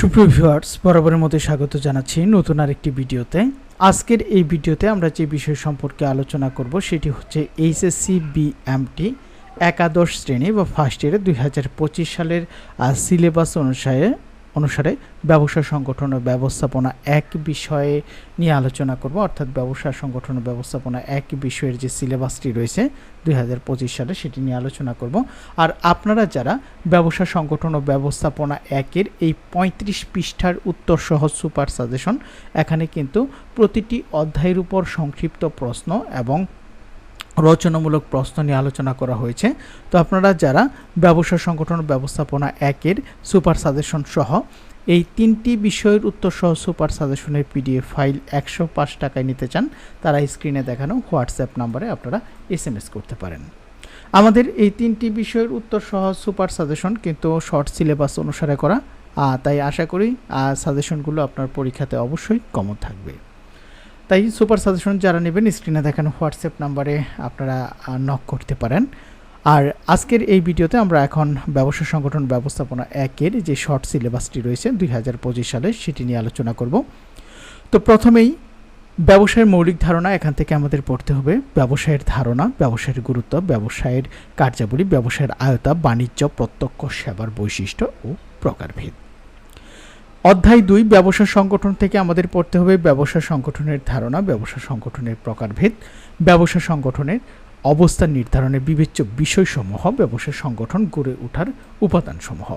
সুপ্রিয় ভিউয়ার্স, বরাবরের মতো স্বাগত জানাচ্ছি নতুন আরেকটি ভিডিওতে। আজকের এই ভিডিওতে আমরা যে বিষয় সম্পর্কে আলোচনা করব সেটি হচ্ছে এইচএসসি বিএমটি একাদশ শ্রেণি বা ফার্স্ট ইয়ারে দুই হাজার পঁচিশ সালের সিলেবাস অনুসারে অনুসারে ব্যবসা সংগঠন ও ব্যবস্থাপনা এক বিষয়ে নিয়ে আলোচনা করব। অর্থাৎ ব্যবসা সংগঠন ও ব্যবস্থাপনা এক বিষয়ের যে সিলেবাসটি রয়েছে দুই হাজার পঁচিশ সালে সেটি নিয়ে আলোচনা করব। আর আপনারা যারা ব্যবসা সংগঠন ও ব্যবস্থাপনা একের এই পঁয়ত্রিশ পৃষ্ঠার উত্তর সহ সুপার সাজেশন, এখানে কিন্তু প্রতিটি অধ্যায়ের উপর সংক্ষিপ্ত প্রশ্ন এবং রচনামূলক প্রশ্ন নিয়ে আলোচনা করা হয়েছে। তো আপনারা যারা ব্যবসা সংগঠন ব্যবস্থাপনা একের সুপার সাজেশন সহ এই তিনটি বিষয়ের উত্তর সহ সুপার সাজেশনের পিডিএফ ফাইল একশো পাঁচ টাকায় নিতে চান, তারা স্ক্রিনে দেখানো হোয়াটসঅ্যাপ নাম্বারে আপনারা এস করতে পারেন। আমাদের এই তিনটি বিষয়ের উত্তর সহ সুপার সাজেশন কিন্তু শর্ট সিলেবাস অনুসারে করা তাই আশা করি সাজেশনগুলো আপনার পরীক্ষাতে অবশ্যই কমন থাকবে। তাই সুপার সাজেশন যারা নেবেন, স্ক্রিনে দেখানো হোয়াটসঅ্যাপ নাম্বারে আপনারা নক করতে পারেন। আর আজকের এই ভিডিওতে আমরা এখন ব্যবসা সংগঠন ব্যবস্থাপনা একের যে শর্ট সিলেবাসটি রয়েছে দুই হাজার পঁচিশ সালে, সেটি নিয়ে আলোচনা করব। তো প্রথমেই, ব্যবসায়ের মৌলিক ধারণা এখান থেকে আমাদের পড়তে হবে। ব্যবসায়ের ধারণা, ব্যবসায়ের গুরুত্ব, ব্যবসায়ের কার্যাবলী, ব্যবসায়ের আয়তা, বাণিজ্য, প্রত্যক্ষ, সেবার বৈশিষ্ট্য ও প্রকারভেদ। অধ্যায় দুই, ব্যবসা সংগঠন থেকে আমাদের পড়তে হবে ব্যবসা সংগঠনের ধারণা, ব্যবসা সংগঠনের প্রকারভেদ, ব্যবসা সংগঠনের অবস্থান নির্ধারণে বিবেচ্য বিষয়সমূহ, ব্যবসা সংগঠন গড়ে ওঠার উপাদানসমূহ।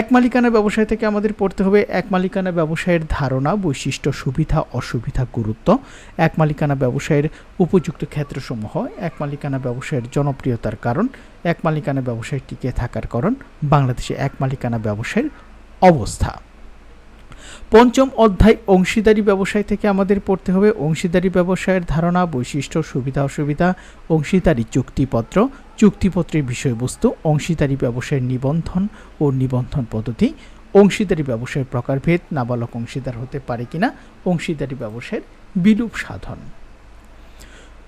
এক মালিকানা ব্যবসায় থেকে আমাদের পড়তে হবে এক মালিকানা ব্যবসায়ের ধারণা, বৈশিষ্ট্য, সুবিধা, অসুবিধা, গুরুত্ব। এক মালিকানা ব্যবসায়ের উপযুক্ত ক্ষেত্রসমূহ, এক মালিকানা ব্যবসায়ের জনপ্রিয়তার কারণ, এক মালিকানা ব্যবসায় টিকে থাকার কারণ, বাংলাদেশে এক মালিকানা ব্যবসায়ের অবস্থা। পঞ্চম অধ্যায় অংশীদারি ব্যবসায় থেকে আমাদের পড়তে হবে অংশীদারি ব্যবসায়ের ধারণা, বৈশিষ্ট্য, সুবিধা, অসুবিধা, অংশীদারি চুক্তিপত্র, চুক্তিপত্রের বিষয়বস্তু, অংশীদারি ব্যবসায়ের নিবন্ধন ও নিবন্ধন পদ্ধতি, অংশীদারি ব্যবসায়ের প্রকারভেদ, নাবালক অংশীদার হতে পারে কিনা, অংশীদারি ব্যবসায়ের বিলুপ সাধন।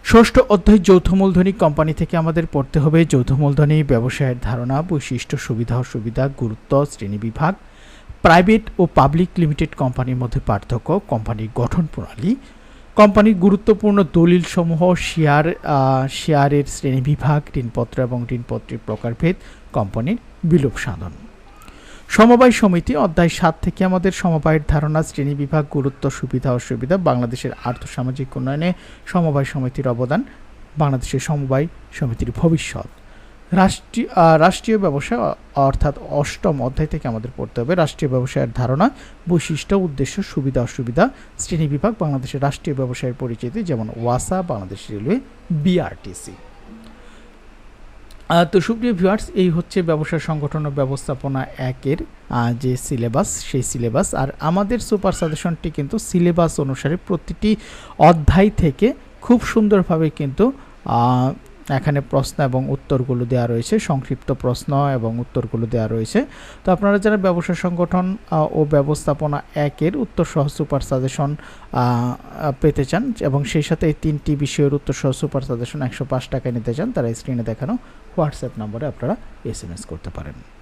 ষষ্ঠ অধ্যায় যৌথ মূলধনী কোম্পানি থেকে আমাদের পড়তে হবে যৌথ মূলধনী, ব্যবসায়ের ধারণা, বৈশিষ্ট্য, সুবিধা, অসুবিধা, গুরুত্ব শ্রেণীবিভাগ প্রাইভেট ও পাবলিক লিমিটেড কোম্পানির মধ্যে পার্থক্য কোম্পানির গঠন প্রণালী। কোম্পানির গুরুত্বপূর্ণ দলিলসমূহ, শেয়ার শেয়ারের শ্রেণীবিভাগ ঋণপত্র এবং ঋণপত্রের প্রকারভেদ, কোম্পানির বিলোপ সাধন। সমবায় সমিতি, অধ্যায় সাত থেকে আমাদের সমবায়ের ধারণা শ্রেণীবিভাগ গুরুত্ব, সুবিধা, অসুবিধা, বাংলাদেশের আর্থসামাজিক উন্নয়নে সমবায় সমিতির অবদান, বাংলাদেশের সমবায় সমিতির ভবিষ্যৎ। রাষ্ট্রীয় রাষ্ট্রীয় ব্যবসা অর্থাৎ অষ্টম অধ্যায় থেকে আমাদের পড়তে হবে। রাষ্ট্রীয় ব্যবসায়ের ধারণা, বৈশিষ্ট্য, উদ্দেশ্য, সুবিধা, অসুবিধা। শ্রেণীবিভাগ বাংলাদেশের রাষ্ট্রীয় ব্যবসায়ের পরিচিতি, যেমন ওয়াসা, বাংলাদেশ রেলওয়ে বিআরটিসি তো সুপ্রিয় ভিউয়ার্স এই হচ্ছে ব্যবসা সংগঠন ও ব্যবস্থাপনা একের যে সিলেবাস সেই সিলেবাস আর আমাদের সুপার সাজেশনটি কিন্তু সিলেবাস অনুসারে প্রতিটি অধ্যায় থেকে খুব সুন্দরভাবে কিন্তু এখানে প্রশ্ন এবং উত্তরগুলো দেওয়া রয়েছে, সংক্ষিপ্ত প্রশ্ন এবং উত্তরগুলো দেওয়া রয়েছে। তো আপনারা যারা ব্যবসা সংগঠন ও ব্যবস্থাপনা একের উত্তর সহ সুপার সাজেশন পেতে চান এবং সেই সাথে এই তিনটি বিষয়ের উত্তর সহ সুপার সাজেশন একশো পাঁচ টাকায় নিতে চান, তারা স্ক্রিনে দেখানো হোয়াটসঅ্যাপ নম্বরে আপনারা এস করতে পারেন।